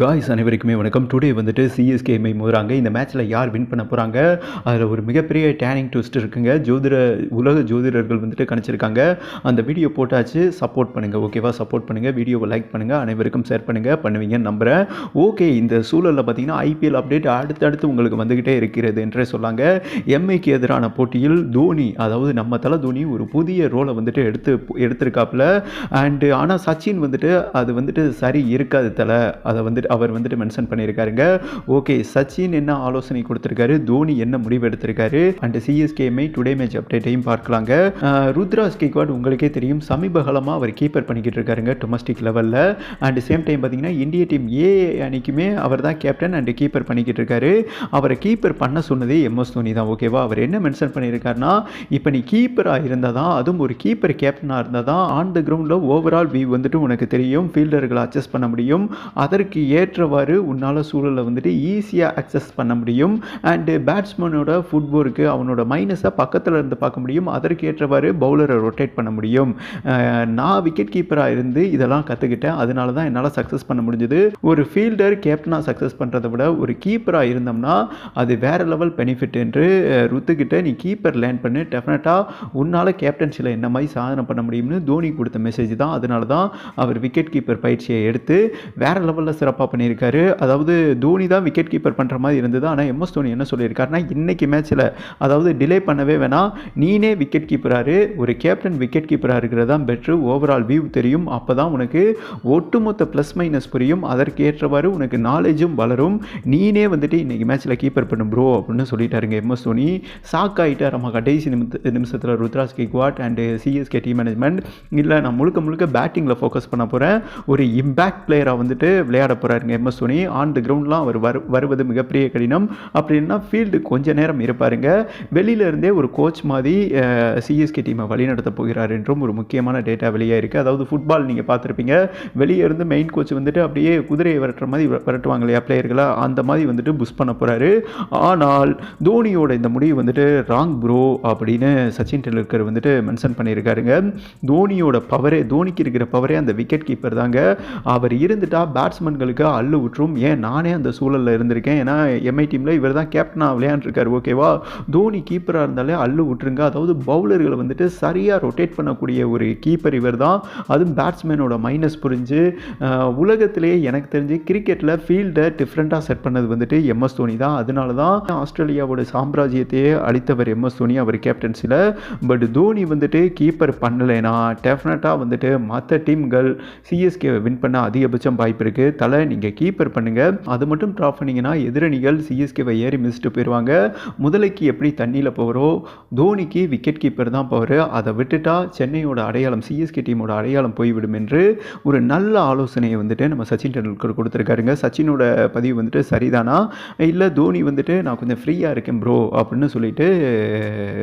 Guys அனைவருக்குமே வணக்கம். Today வந்துட்டு சிஎஸ்கே மை மோதுறாங்க. இந்த மேட்ச்சில் யார் வின் பண்ண போகிறாங்க அதில் ஒரு மிகப்பெரிய டேனிங் ட்விஸ்ட் இருக்குங்க. ஜோதிட உலக ஜோதிடர்கள் வந்துட்டு கணிச்சிருக்காங்க. அந்த வீடியோ போட்டாச்சு. சப்போர்ட் பண்ணுங்கள் ஓகேவா சப்போர்ட் பண்ணுங்கள் வீடியோவை லைக் பண்ணுங்கள் அனைவருக்கும் ஷேர் பண்ணுங்கள் பண்ணுவீங்கன்னு நம்புகிறேன் ஓகே இந்த சூழலில் பார்த்தீங்கன்னா ஐபிஎல் அப்டேட் அடுத்தடுத்து உங்களுக்கு வந்துக்கிட்டே இருக்கிறது என்றே சொல்லாங்க. எம்ஐக்கு எதிரான போட்டியில் தோனி அதாவது நம்ம தலை தோனி ஒரு புதிய ரோலை வந்துட்டு எடுத்து எடுத்திருக்காப்புல. அண்டு ஆனால் சச்சின் வந்துட்டு அது வந்துட்டு சரி இருக்காது தலை. அதை வந்துட்டு அவர் வந்துட்டு மென்ஷன் பண்ணியிருக்காருங்க. ஓகே சச்சின் என்ன ஆலோசனை கொடுத்துருக்காரு? தோனி என்ன முடிவு எடுத்திருக்காரு? And CSK MI today match அப்டேட்டையும் பார்க்கலாங்க. Uh, ருத்ராஜ் கேக்வாட் உங்களுக்கே தெரியும். சமீப காலமாக அவர் கீப்பர் பண்ணிக்கிட்டு இருக்காருங்க டொமஸ்டிக் லெவலில் அண்ட் சேம் டைம் பார்த்தீங்கன்னா இந்திய டீம் ஏ அணிக்குமே அவர் தான் கேப்டன் அண்ட் கீப்பர் பண்ணிக்கிட்டு இருக்காரு. அவரை கீப்பர் பண்ண சொன்னதே எம்எஸ் தோனி தான் ஓகேவா அவர் என்ன மென்ஷன் பண்ணியிருக்காருன்னா இப்போ நீ கீப்பராக இருந்தால் தான் அதுவும் ஒரு கீப்பர் கேப்டனாக இருந்தால் தான் ஆன் த கிரவுண்டில் ஓவரால் வியூ வந்துட்டு உனக்கு தெரியும். ஃபீல்டர்களை அட்ஜஸ்ட் பண்ண முடியும். அதற்கு ஏற்றவாறு உன்னால் சூழலை வந்துட்டு ஈஸியாக அக்சஸ் பண்ண முடியும். அண்டு பேட்ஸ்மேனோட ஃபுட்போருக்கு அவனோட மைனஸை பக்கத்தில் இருந்து பார்க்க முடியும். அதற்கு ஏற்றவாறு பவுலரை ரொட்டேட் பண்ண முடியும். நான் விக்கெட் கீப்பராக இருந்து இதெல்லாம் கற்றுக்கிட்டேன் அதனால தான் என்னால் சக்ஸஸ் பண்ண முடிஞ்சது. ஒரு ஃபீல்டர் கேப்டனாக சக்ஸஸ் பண்ணுறதை விட ஒரு கீப்பராக இருந்தோம்னா அது வேறு லெவல் பெனிஃபிட் என்று ருத்துக்கிட்ட நீ கீப்பர் லேர்ன் பண்ணு. டெஃபினட்டாக உன்னால் கேப்டன்சியில் என்ன மாதிரி சாதனை பண்ண முடியும்னு தோனி கொடுத்த மெசேஜ் தான். அதனால தான் அவர் விக்கெட் கீப்பர் பயிற்சியை எடுத்து வேறு லெவலில் சிறப்பாக பண்ணியிருக்காரு. அதாவது தோனி தான் விக்கெட் கீப்பர் பண்ணுற மாதிரி இருந்தது. ஆனால் எம்எஸ் தோனி என்ன சொல்லியிருக்காருன்னா இன்றைக்கி மேட்ச்சில் அதாவது டிலே பண்ணவே வேணாம். நீனே விக்கெட் கீப்பராரு ஒரு கேப்டன் விக்கெட் கீப்பராக இருக்கிறது தான் பெட்ரு ஓவரால் வியூ தெரியும். அப்போ தான் உனக்கு ஒட்டுமொத்த ப்ளஸ் மைனஸ் புரியும். அதற்கு ஏற்றவாறு உனக்கு நாலேஜும் வளரும். நீனே வந்துட்டு இன்றைக்கி மேட்ச்சில் கீப்பர் பண்ணும் ப்ரோ அப்படின்னு சொல்லிட்டாருங்க எம்எஸ் தோனி. ஷாக் ஆகிட்டார் நம்ம கடைசி நிமித்த நிமிஷத்தில் Ruturaj Gaikwad and CSK team management இல்லை நான் முழுக்க முழுக்க பேட்டிங்கில் ஃபோக்கஸ் பண்ண போகிறேன் ஒரு இம்பேக்ட் பிளேயராக வந்துட்டு விளையாட போகிறேன் போகிறாருங்க எம்எஸ் தோனி. ஆன் த கிரவுண்ட்லாம் அவர் வரு வருவது மிகப்பெரிய கடினம். அப்படின்னா ஃபீல்டு கொஞ்ச நேரம் இருப்பாருங்க. வெளியிலேருந்தே ஒரு கோச் மாதிரி சிஎஸ்கே டீமை வழிநடத்த போகிறார் என்றும் ஒரு முக்கியமான டேட்டா வெளியே இருக்குது அதாவது ஃபுட்பால் நீங்கள் பார்த்துருப்பீங்க. வெளியே இருந்து மெயின் கோச் வந்துட்டு அப்படியே குதிரையை விரட்டுற மாதிரி விரட்டுவாங்க இல்லையா பிளேயர்களை அந்த மாதிரி வந்துட்டு புஷ் பண்ண போகிறாரு ஆனால் தோனியோட இந்த முடிவு வந்துட்டு ராங் ப்ரோ அப்படின்னு சச்சின் டெண்டுல்கர் வந்துட்டு மென்ஷன் பண்ணியிருக்காருங்க. தோனியோட பவரே தோனிக்கு இருக்கிற பவரே அந்த விக்கெட் கீப்பர் தாங்க. அவர் இருந்துட்டால் பேட்ஸ்மேன்களுக்கு அள்ளு விட்டுரும் ஏன்? நானே அந்த சூழலில் இருந்திருக்கேன். ஏன்னா எம்ஐ டீமில் இவர் தான் கேப்டனாக விளையாண்டுருக்காரு ஓகேவா தோனி கீப்பராக இருந்தாலே அள்ளு விட்டுருங்க அதாவது பவுலர்களை வந்துட்டு சரியாக ரொட்டேட் பண்ணக்கூடிய ஒரு கீப்பர் இவர் தான். அதுவும் பேட்ஸ்மேனோட மைனஸ் புரிஞ்சு உலகத்திலேயே எனக்கு தெரிஞ்சு கிரிக்கெட்டில் ஃபீல்டை டிஃப்ரெண்ட்டாக செட் பண்ணது வந்துட்டு எம்எஸ் தோனி தான். அதனால தான் ஆஸ்திரேலியாவோட சாம்ராஜ்யத்தையே அளித்தவர் எம்எஸ் தோனி அவர் கேப்டன்சியில் பட் தோனி வந்துட்டு கீப்பர் பண்ணலைன்னா டெஃபினட்டாக வந்துட்டு மற்ற டீம்கள் சிஎஸ்கே வின் பண்ண அதிகபட்சம் வாய்ப்பு இருக்குது தலை நீங்கள் கீப்பர் பண்ணுங்கள் அது மட்டும் ட்ராப் பண்ணீங்கன்னா எதிரணிகள் சிஎஸ்கேவை ஏறி மிஸ்ட்டு போயிடுவாங்க முதலைக்கு எப்படி தண்ணியில் போகிறோ தோனிக்கு விக்கெட் கீப்பர் தான் பவர் அதை விட்டுட்டா சென்னையோட அடையாளம் சிஎஸ்கே டீமோட அடையாளம் போய்விடும் என்று ஒரு நல்ல ஆலோசனையை வந்துட்டு நம்ம சச்சின் டெண்டுல்கர் கொடுத்துருக்காருங்க. சச்சினோட பதிவு வந்துட்டு சரிதானா? இல்லை தோனி வந்துட்டு நான் கொஞ்சம் ஃப்ரீயாக இருக்கேன் ப்ரோ அப்படின்னு சொல்லிட்டு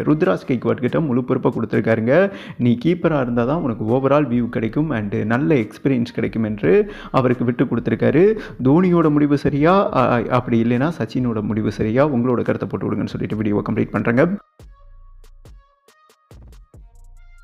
ருத்ராஸ் கேக்வாட் கிட்ட முழு பொறுப்பாக கொடுத்துருக்காருங்க. நீ கீப்பராக இருந்தால் தான் உனக்கு ஓவரால் வியூ கிடைக்கும் அண்டு நல்ல எக்ஸ்பீரியன்ஸ் கிடைக்கும் என்று அவருக்கு விட்டு கொடுத்துருக்காரு. தோனியோட முடிவு சரியா? அப்படி இல்லைன்னா சச்சினோட முடிவு சரியா? உங்களோட கருத்தை போட்டு விடுங்கன்னு சொல்லிட்டு வீடியோவை கம்ப்ளீட் பண்ணுறேங்க